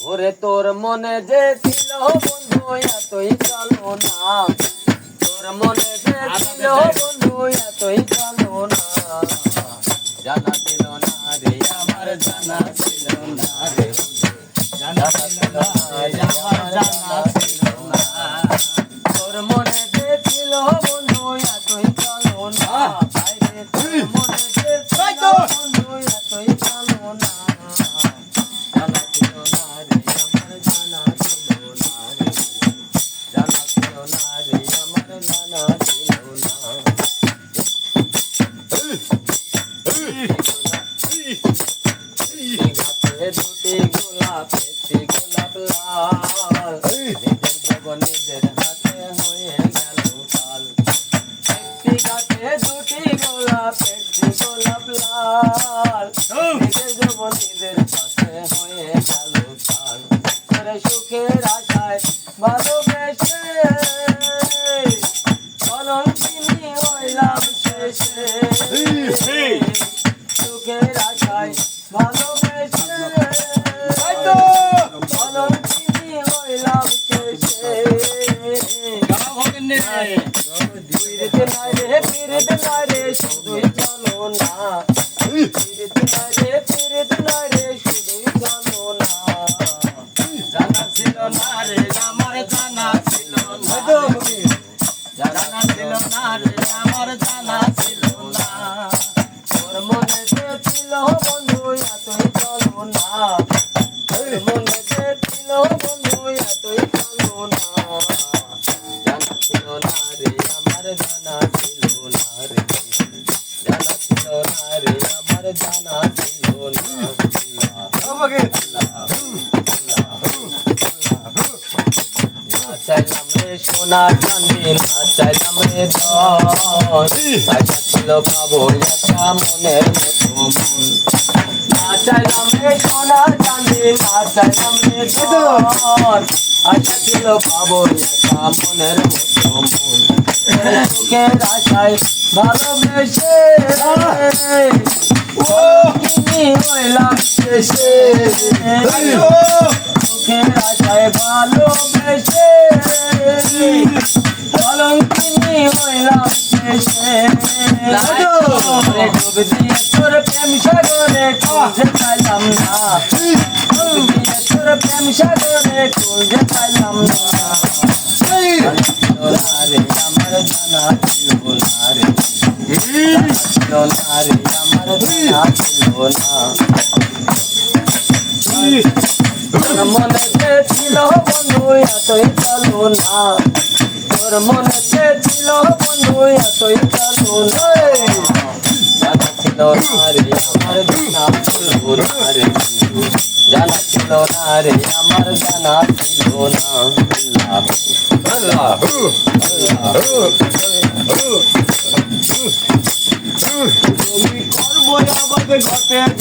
ওরে তোর মনে যে ছিল বন্ধু এতই চলো না তোর মনে যে ছিল বন্ধু এতই চলো না জানা ছিল না রে আমার জানা ছিল না রে জানা ছিল না রে আমার জানা ছিল না। তোর মনে যে ছিল বন্ধু এতই চলো না না রে আমার জানা ছিল না গোলাপ গোলাপ লাল নিজের নিজের হাতে হয়ে ফিরতে নাই। রে ফিরতে নাই রে শুধুই চলো না ফিরতে নাই রে না জানা ছিল না রে জানা ছিল জানা ছিল না রে আমার জানা ছিল না তোর মনে ছিল বন্ধু, এতই চলো না। মনে জানা ছিল না রে। জানা ছিল না রে আমার জানা ছিল না। চাইলাম রে সোনা চাঁদি না চাইলাম রে আশা ছিল পাবো একটা মনের মতো মন। না চাইলাম রে সোনা চাঁদি না চাইলাম রে আশা ছিল পাবো একটা মনের মতো মন। সুখের আশায় ভালোবেসে ও তুমি হইলাম শেষে। সুখের আশায় ভালোবেসে কলঙ্কিনী হইলাম শেষে। ডুব দিয়ে তোর প্রেম সাগরে খুঁজে পাইলাম না। ডুব দিয়ে তোর প্রেম সাগরে খুঁজে পাইলাম না। ছিল না রে আমার জানা ছিল না মনে যে ছিল বন্ধু এতই চলো না তোর মনে যে ছিল বন্ধু এতই চলো না জানা ছিল না রে আমার জানা ছিল না রে জানা ছিল না রে আমার জানা ছিল না আল্লাহ আল্লাহ আল্লাহ பேர்